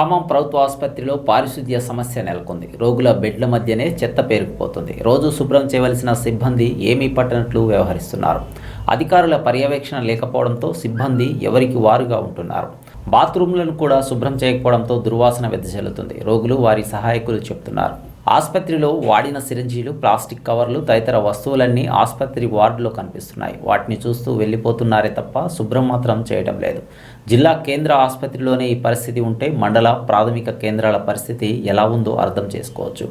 ఖమ్మం ప్రభుత్వ ఆసుపత్రిలో పారిశుద్ధ్య సమస్య నెలకొంది. రోగుల బెడ్ల మధ్యనే చెత్త పేరుకుపోతుంది. రోజు శుభ్రం చేయవలసిన సిబ్బంది ఏమీ పట్టనట్లు వ్యవహరిస్తున్నారు. అధికారుల పర్యవేక్షణ లేకపోవడంతో సిబ్బంది ఎవరికి వారుగా ఉంటున్నారు. బాత్రూంలను కూడా శుభ్రం చేయకపోవడంతో దుర్వాసన వెదజల్లుతుంది. రోగులు వారి సహాయకులు చెప్తున్నారు. ఆసుపత్రిలో వాడిన సిరంజీలు ప్లాస్టిక్ కవర్లు తదితర వస్తువులన్నీ ఆసుపత్రి వార్డులో కనిపిస్తున్నాయి. వాటిని చూస్తూ వెళ్ళిపోతున్నారే తప్ప శుభ్రం మాత్రం చేయడం లేదు. జిల్లా కేంద్ర ఆసుపత్రిలోనే ఈ పరిస్థితి ఉంటే మండల ప్రాథమిక కేంద్రాల పరిస్థితి ఎలా ఉందో అర్థం చేసుకోవచ్చు.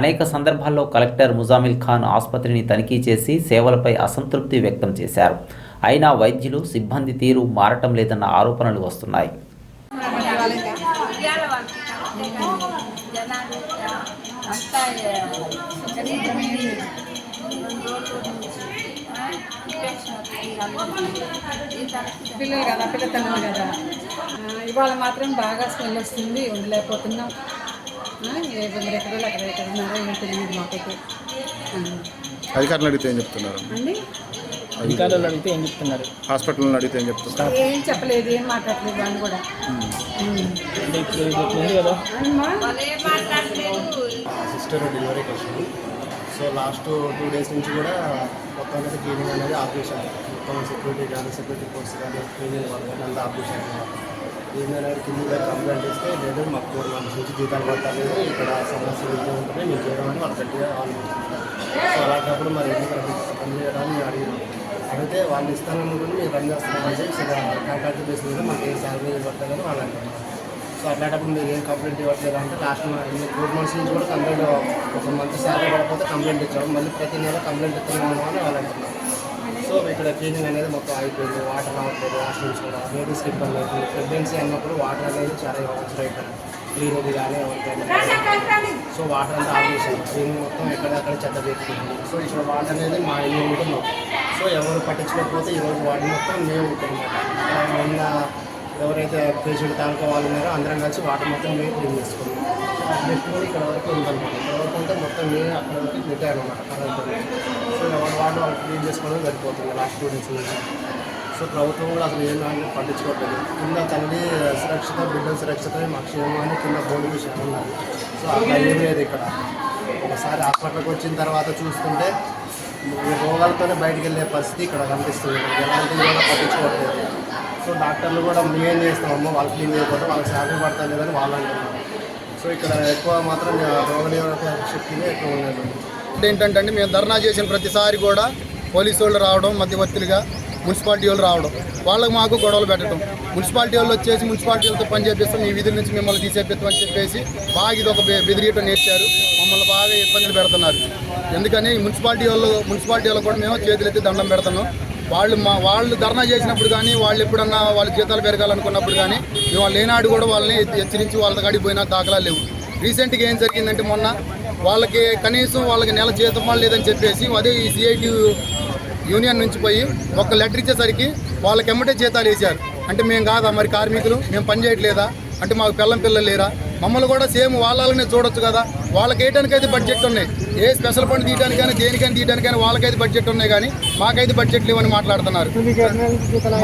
అనేక సందర్భాల్లో కలెక్టర్ ముజామిల్ ఖాన్ ఆసుపత్రిని తనిఖీ చేసి సేవలపై అసంతృప్తి వ్యక్తం చేశారు. అయినా వైద్యులు సిబ్బంది తీరు మారటం లేదన్న ఆరోపణలు వస్తున్నాయి జనాలు అంతా గరీబమైంది రెండు రోజుల నుంచి ఇన్ఫెక్షన్ వచ్చింది పిల్లలు కదా పిల్లతనం కదా. ఇవాళ మాత్రం బాగా స్మెల్ వస్తుంది ఉండలేకపోతున్నాం. ఏ మరి ఎక్కడ అక్కడ ఎక్కడ ఉన్నారో ఏం తెలియదు మాకైతే. అధికారులు అడిగితే ఏం చెప్తున్నారు? అండి? అధికారులు అడిగితే ఏం చెప్తున్నారు? హాస్పిటల్ అడిగితే ఏం చెప్తున్నారు ఏం చెప్పలేదు ఏం మాట్లాడలేదు వాళ్ళు కూడా. కదా? సిస్టర్ డెలివరీకి వచ్చింది సో లాస్ట్ టూ డేస్ నుంచి కూడా మొత్తం అనేది క్లీనింగ్ అనేది ఆపరేషన్ మొత్తం సెక్యూరిటీ కానీ సెక్యూరిటీ ఫోర్స్ కానీ క్లీనింగ్ వాళ్ళు కానీ అంతా ఆపరేషన్ ఏంటంటే కింద దగ్గర కంప్లైంట్ ఇస్తే లేదు మాకు ఫోర్ మంత్స్ నుంచి జీతాలు పడతలేదు ఇక్కడ సమస్యలు ఇట్లా ఉంటుంది మీరు చేయమని వాళ్ళు గట్టిగా వాళ్ళు సో అలాంటప్పుడు మరి ఎందుకు పని చేయడానికి మేము అడిగినాం. అడిగితే వాళ్ళు ఇస్తాననుకుని మీరు రన్ చేస్తున్నామని చెప్పి కాంట్రాక్ట్ బేస్ మీద మాకు ఏం శాలరీ ఇవ్వట్లేదని వాళ్ళు అంటున్నారు. సో అట్లాంటప్పుడు మీరు ఏం కంప్లైంట్ ఇవ్వట్లేదు అంటే లాస్ట్ ఫోర్ మంత్స్ నుంచి కూడా కంప్లైంట్ ఒక మంత్ శాలరీ పడకపోతే కంప్లైంట్ ఇచ్చాము మళ్ళీ ప్రతి నెల కంప్లైంట్ ఇస్తున్నాము అని వాళ్ళు అంటున్నారు. సో ఇక్కడ క్లీనింగ్ అనేది మొత్తం అయిపోయింది. వాటర్ రావట్లేదు వాష్రూమ్స్ కూడా. లేడీస్కి ఇబ్బంది అవుతుంది. ప్రెగ్నెన్సీ అన్నప్పుడు వాటర్ అనేది చాలా అవసరం అయిపోయింది క్లీనింగ్ కానీ ఎవరికైనా సో వాటర్ అంతా ఆఫ్ చేశారు. క్లీనింగ్ మొత్తం ఎక్కడెక్కడ చెత్త పెట్టుకుంటుంది సో ఇక్కడ వాటర్ అనేది మా ఇల్లు ఉంటున్నాం సో ఎవరు పట్టించుకోకపోతే ఈరోజు వాటర్ మొత్తం మేము ఉంటున్నాం నిన్న ఎవరైతే పేషెంట్ తాలూకా వాళ్ళు ఉన్నారో అందరం కలిసి వాటర్ మొత్తం మేము క్లీన్ చేసుకున్నాం. కూడా ఇక్కడ వరకు ఉందన్నమాట. ఇక్కడ వరకు ఉంటే మొత్తం మేము అక్కడ వరకు పెట్టారు అనమాట కరెంట్ సో ఎవరి వాటర్ వాళ్ళు క్లీన్ చేసుకోవడం సరిపోతుంది. లాస్ట్ టూ డేస్ నుంచి సో ప్రభుత్వం కూడా అసలు ఏం కానీ పట్టించుకోవట్లేదు. కింద తల్లి సురక్షిత బిడ్డల సురక్షిత మా అని కింద బోర్డు విషయం ఉన్నది సో అక్కడ ఏం లేదు ఇక్కడ. ఒకసారి హాస్పిటల్కి వచ్చిన తర్వాత చూస్తుంటే రోగాలతోనే బయటకు వెళ్ళే పరిస్థితి ఇక్కడ కనిపిస్తుంది. ఎలాంటి కూడా పట్టించుకోవట్లేదు. సో డాక్టర్లు కూడా మేమేం చేస్తామమ్మో వాళ్ళు క్లీన్ చేయకపోతే వాళ్ళకి శాలరీ పడతా లేదని వాళ్ళు అంటున్నారు. సో ఇక్కడ ఎక్కువ మాత్రం రోగ నిరోధక శక్తిని ఎక్కువ ఉండేది. ఇప్పుడు ఏంటంటే మేము ధర్నా చేసిన ప్రతిసారి కూడా పోలీసు వాళ్ళు రావడం మధ్యవర్తులుగా మున్సిపాలిటీ వాళ్ళు రావడం. వాళ్ళకి మాకు గొడవలు పెట్టడం. మున్సిపాలిటీ వాళ్ళు వచ్చేసి మున్సిపాలిటీ వాళ్ళతో పని చేపిస్తాం ఈ విధుల నుంచి మిమ్మల్ని తీసేపిస్తామని చెప్పేసి బాగా ఇది ఒక బెదిరియటం నేర్చారు. మమ్మల్ని బాగా ఇబ్బందులు పెడుతున్నారు. ఎందుకని మున్సిపాలిటీ వాళ్ళు మున్సిపాలిటీ వాళ్ళు కూడా మేము చేతులెత్తి దండం పెడుతున్నాం. వాళ్ళు మా వాళ్ళు ధర్నా చేసినప్పుడు కానీ వాళ్ళు ఎప్పుడన్నా వాళ్ళ జీతాలు పెరగాలనుకున్నప్పుడు కానీ మేము వాళ్ళు లేనాడు కూడా వాళ్ళని హెచ్చరించి వాళ్ళ కాడికి పోయినా దాఖలాలు లేవు. రీసెంట్గా ఏం జరిగిందంటే మొన్న వాళ్ళకి కనీసం వాళ్ళకి నెల జీతం లేదని చెప్పేసి అదే ఈ సిఐటి యూనియన్ నుంచి పోయి ఒక లెటర్ ఇచ్చేసరికి వాళ్ళకి ఎమ్మటే జీతాలు వేశారు. అంటే మేము కాదా మరి కార్మికులు? మేము పని చేయట్లేదా? అంటే మాకు పిల్లం పిల్లలు లేరా? మమ్మల్ని కూడా సేమ్ వాళ్ళనే చూడొచ్చు కదా. వాళ్ళకి వేయడానికైతే బడ్జెట్ ఉన్నాయి. ఏ స్పెషల్ ఫండ్ తీయడానికైనా దేనికైనా తీయడానికైనా వాళ్ళకైతే బడ్జెట్ ఉన్నాయి కానీ మాకైతే బడ్జెట్ లేవని మాట్లాడుతున్నారు.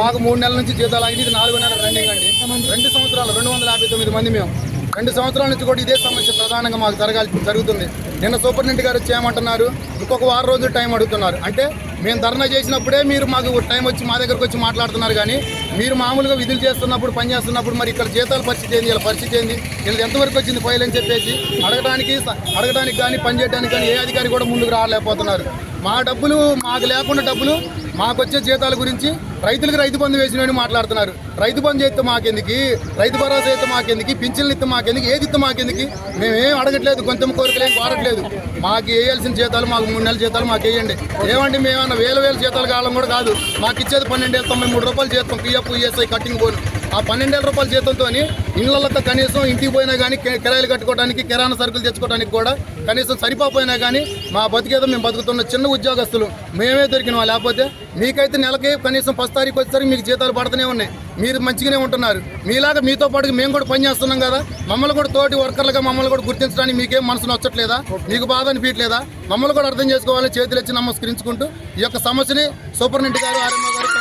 మాకు మూడు నెలల నుంచి జీతాలు ఆగి ఇది నాలుగు నెలల రన్నింగ్ అండి. రెండు సంవత్సరాలు రెండు వందల యాభై తొమ్మిది మంది మేము. రెండు సంవత్సరాల నుంచి కూడా ఇదే సమస్య ప్రధానంగా మాకు జరగాల్సి జరుగుతుంది. నిన్న సూపరింటెండెంట్ గారు వచ్చి ఏమంటున్నారు? ఇంకొక వారం రోజులు టైం అడుగుతున్నారు. అంటే మేము ధర్నా చేసినప్పుడే మీరు మాకు టైం వచ్చి మా దగ్గరకు వచ్చి మాట్లాడుతున్నారు కానీ మీరు మామూలుగా విధులు చేస్తున్నప్పుడు పని చేస్తున్నప్పుడు మరి ఇక్కడ జీతాల పరిస్థితి ఏంది ఇలా పరిస్థితి ఏంది వీళ్ళు ఎంతవరకు వచ్చింది ఫైల్ అని చెప్పేసి అడగడానికి అడగడానికి కానీ పని చేయడానికి కానీ ఏ అధికారి కూడా ముందుకు రాలేకపోతున్నారు. మా డబ్బులు మాకు లేకుండా డబ్బులు మాకు వచ్చే జీతాల గురించి రైతులకు రైతు బంధు వేసినని మాట్లాడుతున్నారు. రైతు బంధు చేస్తే మాకెందుకు? రైతు భరోసా అయితే మాకెందుకు? పింఛన్లు ఇస్తే మాకెందుకు? ఏది ఇస్తే మాకెందుకు? మేమేం అడగట్లేదు కొంచెం కోరికలేం కోరట్లేదు. మాకు వేయాల్సిన జీతాలు మాకు మూడు నెలల జీతాలు మాకు వేయండి. ఏమండి మేమన్నా వేల వేల జీతాలు కావాలని కూడా కాదు. మాకు ఇచ్చేది పన్నెండు వేల తొంభై మూడు రూపాయలు జీతం పిఎఫ్ ఈఎస్ఐ కట్టింగ్ పోను ఆ పన్నెండు వేల రూపాయల జీతంతో ఇళ్ళతో కనీసం ఇంటికి పోయినా కానీ కిరాయిలు కట్టుకోవడానికి కిరాణా సరుకులు తెచ్చుకోవడానికి కూడా కనీసం సరిపోయినా కానీ మా బతికేదో మేము బతుకుతున్న చిన్న ఉద్యోగస్తులు. మేమే దొరికినా లేకపోతే మీకైతే నెలకి కనీసం ఫస్ట్ తారీఖు వచ్చేసరికి మీకు జీతాలు పడుతూనే ఉన్నాయి. మీరు మంచిగానే ఉంటున్నారు. మీలాగా మీతో పాటు మేము కూడా పని చేస్తున్నాం కదా. మమ్మల్ని కూడా తోటి వర్కర్లుగా మమ్మల్ని కూడా గుర్తించడానికి మీకేం మనసు నచ్చట్లేదా మీకు బాధ అనిపించట్లేదా? మమ్మల్ని కూడా అర్థం చేసుకోవాలని చేతులు ఇచ్చి నమస్కరించుకుంటూ ఈ యొక్క సమస్యని సూపరింటెండెంట్ గారు ఆర్ఎంఓ గారు